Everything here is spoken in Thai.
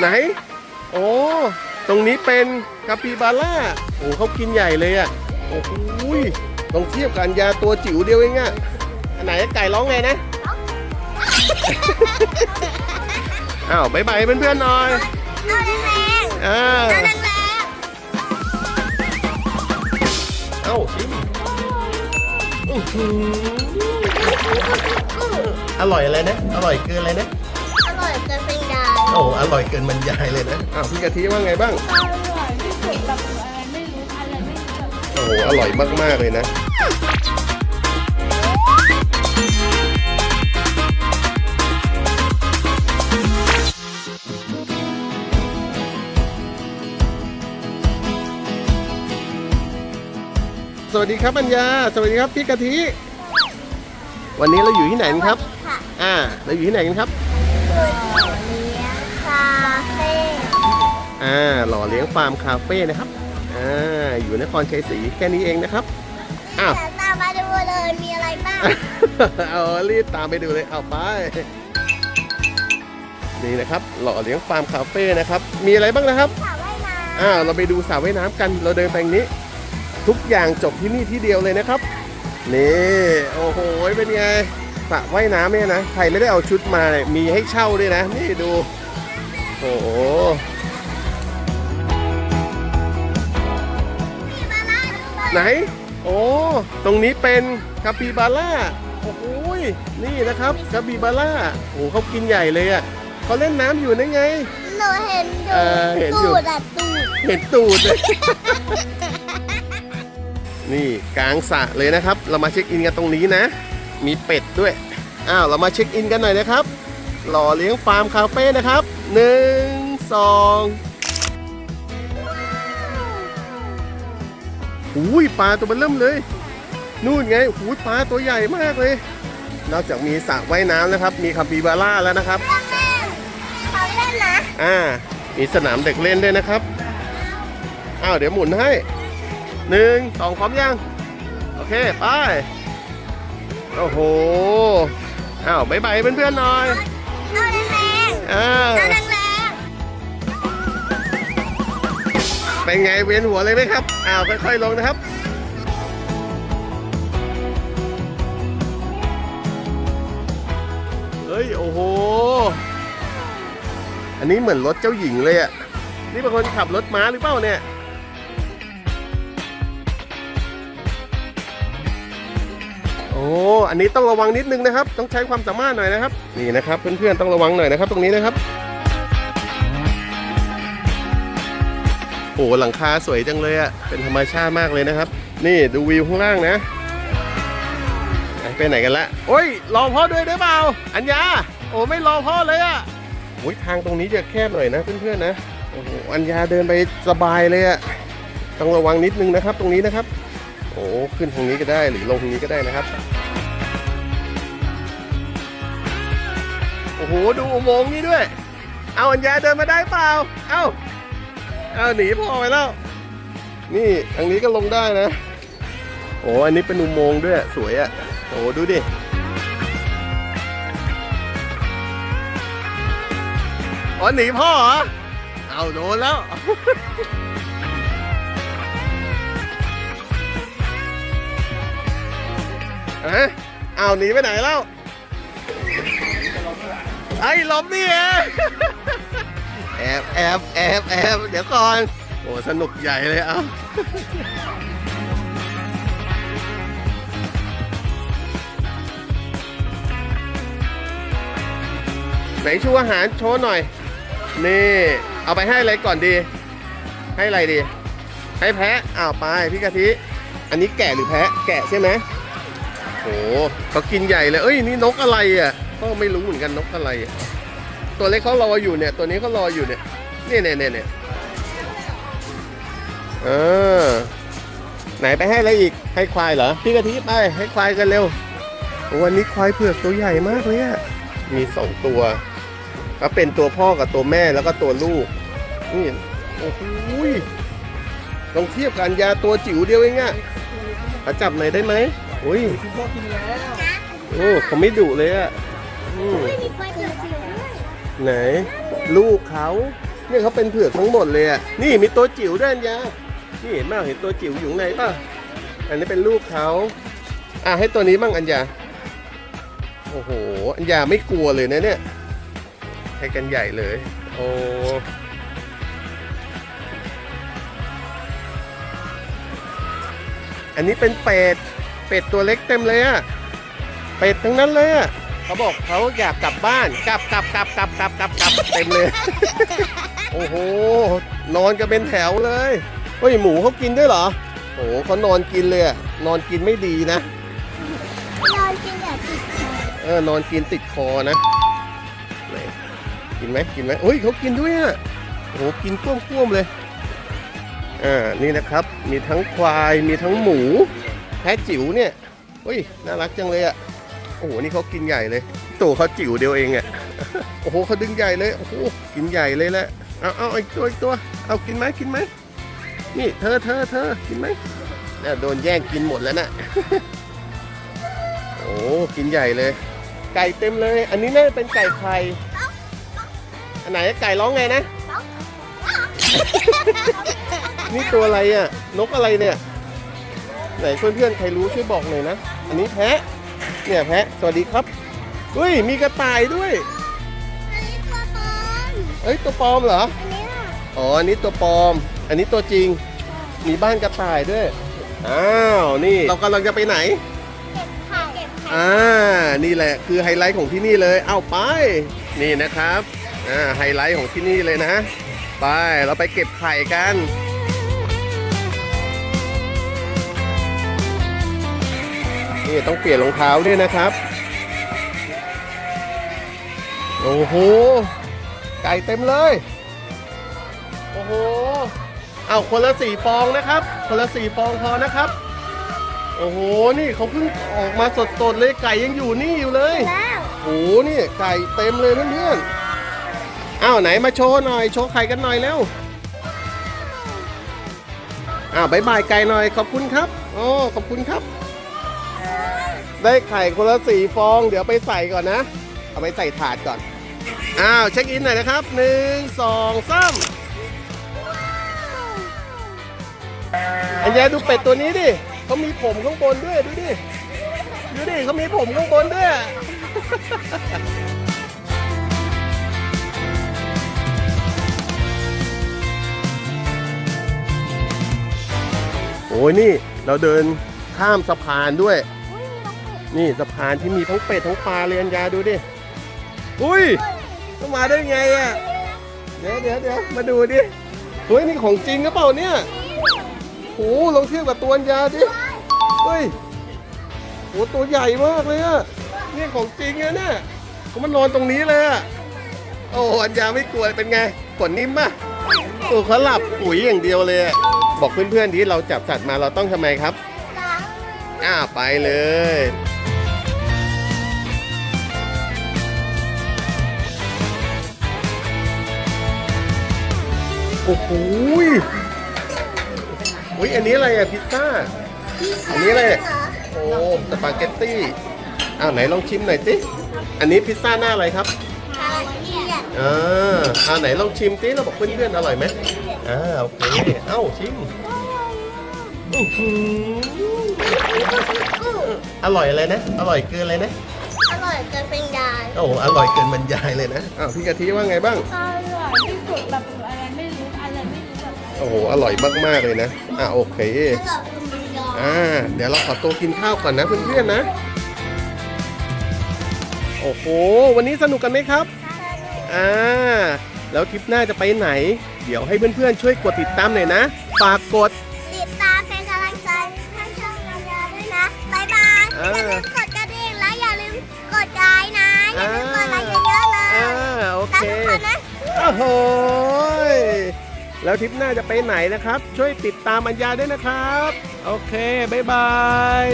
ไหน โอ้ตรงนี้เป็นกาปิบาร่าโอ้เขากินใหญ่เลยอะโอ้โหยต้องเทียบกับอันยาตัวจิ๋วเดียวเองอะอันไหนไก่ร้องไงนะอ้าวบายบายเพื่อนๆหน่อยเอาแรงอ่าๆเอาแรงเอ้าชิมอื้อหืออร่อยอะไรนะ อร่อยเกินอะไรนะ โอ้อร่อยเกินบรรยายเลยนะอ้าวพี่กะทิว่าไงบ้าง อร่อยที่สุดแบบอะไรไม่รู้อะไรไม่รู้แบบโอ้โห อร่อยมาก ๆ เลยนะ สวัสดีครับปัญญา สวัสดีครับพี่กะทิ วันนี้เราอยู่ที่ไหนกันครับ ค่ะอ่า เราอยู่ที่ไหนกันครับคุณ อ่าหล่อเลี้ยงฟาร์มคาเฟ่นะครับอ่าอยู่นครชัยศรีแค่นี้เองนะครับอ้าวเดี๋ยวตามมาดูเลยมีอะไรบ้างเอารีบตามไปดูเลยเอาไปนี่นะครับหล่อเลี้ยงฟาร์มคาเฟ่นะครับมีอะไรบ้างนะครับสระว่ายน้อ่าเราไปดูสระว่ายน้ำกันเราเดินไปอย่างนี้ ทุกอย่างจบที่นี่ที่เดียวเลยนะครับนี่โอ้โหเป็นไงสระว่ายน้ำเนี่ยนะใครไม่ได้เอาชุดมาเนี่ยมีให้เช่าด้วยนะนี่ดูโอ้โห ไหน โอ้ตรงนี้เป็นคาปิบาร่าโอ้โหนี่นะครับคาปิบาร่าโอ้โหเขากินใหญ่เลยอะเขาเล่นน้ำอยู่นั่นไง หนูเห็นดูเออเห็นอยู่ ตูดอะตูดเห็นตูดเลย นี่กลางสระเลยนะครับ เรามาเช็คอินกันตรงนี้นะ มีเป็ดด้วย อ้าวเรามาเช็คอินกันหน่อยนะครับ หล่อเลี้ยงฟาร์มคาเฟ่นะครับหนึ่งสอง หูยปลาตัวมันเริ่มเลย นู่นไงหูยปลาตัวใหญ่มากเลย นอกจากมีสระว่ายน้ำนะครับ มีคาปิบาร่าแล้วนะครับแม่เขาเล่นนะอ่า มีสนามเด็กเล่นด้วยนะครับ อ้าวเดี๋ยวหมุนให้หนึ่งสองพร้อมยัง โอเค ไป โอ้โห อ้าวบายบายเพื่อนๆหน่อย เอาแรงอ่าๆเอาแรง เป็นไงเวียนหัวเลยไหมครับ อ้าวค่อยๆลงนะครับเฮ้ยโอ้โห อันนี้เหมือนรถเจ้าหญิงเลยอะนี่เป็นคนขับรถม้าหรือเปล่าเนี่ย โอ้ อันนี้ต้องระวังนิดนึงนะครับ ต้องใช้ความสามารถหน่อยนะครับ นี่นะครับเพื่อนๆต้องระวังหน่อยนะครับ ตรงนี้นะครับ อ้หลังคาสวยจังเลยอะเป็นธรรมชาติมากเลยนะครับ นี่ดูวิวข้างล่างนะไปไหนกันละโอ้ยรอพ่อด้วยได้เปล่า อัญญาโอ้ไม่รอพ่อเลยอะโอ้ยทางตรงนี้จะแคบหน่อยนะเพื่อนๆนะโอ้โหอัญญาเดินไปสบายเลยอะต้องระวังนิดนึงนะครับ ตรงนี้นะครับ โอ้ขึ้นทางนี้ก็ได้หรือลงทางนี้ก็ได้นะครับโอ้โหดูอุโมงค์นี้ด้วย เอาอัญญาเดินมาได้เปล่า เอ้าเอาหนีพ่อไปแล้ว นี่ทางนี้ก็ลงได้นะ โอ้อันนี้เป็นอุโมงค์ด้วยสวยอะ่ะโอ้ดูดิอ๋อหนีพ่อเหรอเอาโดนแล้วเอ๊ะเอาหนีไปไหนแล้ว ไอ้หลบนี่เอง แอบแอบแอบแอบเดี๋ยวก่อนโอ้สนุกใหญ่เลยเอ้าไหนชูอาหารโชว์หน่อย นี่ เอาไปให้อะไรก่อนดี ให้อะไรดี ให้แพะอ้าวไปพี่กะทิ อันนี้แกะหรือแพะ แกะใช่ไหมโอ้เขากินใหญ่เลย เอ้ย นี่นกอะไรอะ ก็ไม่รู้เหมือนกันนกอะไรอะ ตัวเล็กเขารออยู่เนี่ย ตัวนี้เขารออยู่เนี่ยเนี่ยเนี่ยเนี่ยเนี่ยเออไหนไปให้อะไรอีกให้ควายเหรอพี่กะทิไปให้ควายกันเร็ว วันนี้ควายเผือกตัวใหญ่มากเลยอะมีสองตัวก็เป็นตัวพ่อกับตัวแม่แล้วก็ตัวลูกนี่โอ้โหยลองเทียบกันยาตัวจิ๋วเดียวเองอะขอจับหน่อยได้ไหมอุ้ยโอ้เขาไม่ดุเลยอะอืมๆมีไฟเขียวๆด้ว ไหน ลูกเขาเนี่ยเขาเป็นเผือกทั้งหมดเลยอะนี่มีตัวจิ๋วด้วยอัญญานี่เห็นไหมเห็นตัวจิ๋วอยู่ข้างในป่ะอันนี้เป็นลูกเขาอะให้ตัวนี้บ้างอัญญาโอ้โห อัญญาไม่กลัวเลยนะเนี่ยให้กันใหญ่เลย โอ้อันนี้เป็นเป็ด เป็ดตัวเล็กเต็มเลยอะเป็ดทั้งนั้นเลยอะ เขาบอกเขาอยากกลับบ้านกลับกลับกลับกลับกลับกลับกลับเต็มเลย โอ้โห นอนกันเป็นแถวเลยเฮ้ยหมูเขากินด้วยเหรอโอ้โหเขานอนกินเลยอะนอนกินไม่ดีนะ นอนกินแบบติดคอเออนอนกินติดคอนะไหนกินไหมกินไหมเฮ้ยเขากินด้วยอะโอ้โหกินก้วมๆเลยอ่านี่นะครับมีทั้งควายมีทั้งหมูแพะจิ๋วเนี่ยเฮ้ยน่ารักจังเลยอะ โอ้โหนี่เขากินใหญ่เลยตัวเขาจิ๋วเดียวเองอะโอ้โหเขาดึงใหญ่เลยโอ้โหกินใหญ่เลยแหละเอาเอาอีกตัวอีกตัวเอากินไหมกินไหมนี่เธอเธอเธอกินไหมเนี่ยโดนแย่งกินหมดแล้วน่ะโอ้กินใหญ่เลย ไก่เต็มเลย อันนี้น่าจะเป็นไก่ไข่อันไหนไก่ร้องไงนะนี่ตัวอะไรอะ นกอะไรเนี่ย ไหนเพื่อนๆใครรู้ช่วยบอกหน่อยนะ อันนี้แพะ เนี่ยแพะสวัสดีครับอุ้ยมีกระต่ายด้วยอันนี้ตัวปลอมเอ้ยตัวปลอมเหรออันนี้ล่ะอ๋ออันนี้ตัวปลอม อันนี้ตัวจริง มีบ้านกระต่ายด้วยอ้าวนี่เรากำลังจะไปไหนเก็บไข่เก็บไข่อ่านี่แหละคือไฮไลท์ของที่นี่เลยเอาไป นี่นะครับอ่าไฮไลท์ของที่นี่เลยนะ ไปเราไปเก็บไข่กัน นี่ต้องเปลี่ยนรองเท้าด้วยนะครับ โอ้โห ไก่เต็มเลย โอ้โห เอาคนละสี่ฟองนะครับ คนละสี่ฟองพอนะครับ โอ้โห นี่เขาเพิ่งออกมาสดๆเลยไก่ยังอยู่นี่อยู่เลยแล้วโอ้โห นี่ไก่เต็มเลยเพื่อนๆอ้าวไหนมาโชว์หน่อย โชว์ไข่กันหน่อยเร็วอ้าวบายบายไก่หน่อยขอบคุณครับ โอ้ ขอบคุณครับ ได้ไข่คนละสี่ฟอง เดี๋ยวไปใส่ก่อนนะ เอาไปใส่ถาดก่อน อ้าว เช็คอินหน่อยนะครับหนึ่งสองสามอันยาดูเป็ดตัวนี้ดิเขามีผมข้างบนด้วยดูดิ ดูดิเขามีผมข้างบนด้วย โอ้ยนี่เราเดิน ข้ามสะพานด้วย อุ้ยมีน้องเป็ดนี่สะพานที่มีทั้งเป็ดทั้งปลาเรียนยาดูดิ อุ้ยต้องมาได้ไงอะ เดี๋ยวเดี๋ยวเดี๋ยวมาดูดิเฮ้ยนี่ของจริงหรือเปล่าเนี่ยโหลองเทียบกับตัวยาดิเฮ้ยโหตัวใหญ่มากเลยอะนี่ของจริงอะเนี่ยเขามันนอนตรงนี้เลยอะโอ้อัญญาไม่กลัวเป็นไงขนนิ่มป่ะโอ้เขาหลับปุ๋ยอย่างเดียวเลยอะบอกเพื่อนๆที่เราจับสัตว์มาเราต้องทำไมครับล้าง อ่าไปเลยโอ้โหยอุ้ยอันนี้อะไรอะพิซซ่า อันนี้อะไรเหรอโอ้สปาเกตตี้อ้าวไหนลองชิมหน่อยสิอันนี้พิซซ่าหน้าอะไรครับคาราเทียนอ่าอ่าไหนลองชิมสิเราบอกเพื่อนๆอร่อยไหมอ่าโอเคเอ้าชิมอื้อหือ อร่อยอะไรนะ อร่อยเกินอะไรนะ อร่อยเกินเป็นยายโอ้โหอร่อยเกินบรรยายเลยนะอ้าวพี่กะทิว่าไงบ้าง อร่อยที่สุดแบบอะไรไม่รู้อะไรไม่รู้แบบโอ้โห อร่อยมากๆเลยนะ อ่าโอเค อร่อยเป็นเป็นยายอ่า เดี๋ยวเราขอตัวกินข้าวก่อนนะเพื่อนๆนะ โอ้โห วันนี้สนุกกันไหมครับ อ่า แล้วทริปหน้าจะไปไหน เดี๋ยวให้เพื่อนๆช่วยกดติดตามหน่อยนะ ฝากกด ลืมกดกระดิ่งและอย่าลืมกดไลค์นะอย่าลืมกดไลค์เยอะๆเลยอ่าโอรัเคกทุกคนนะ โอ้โหยแล้วทริปหน้าจะไปไหนนะครับ ช่วยติดตามอัญญาด้วยนะครับ โอเค บ๊ายบาย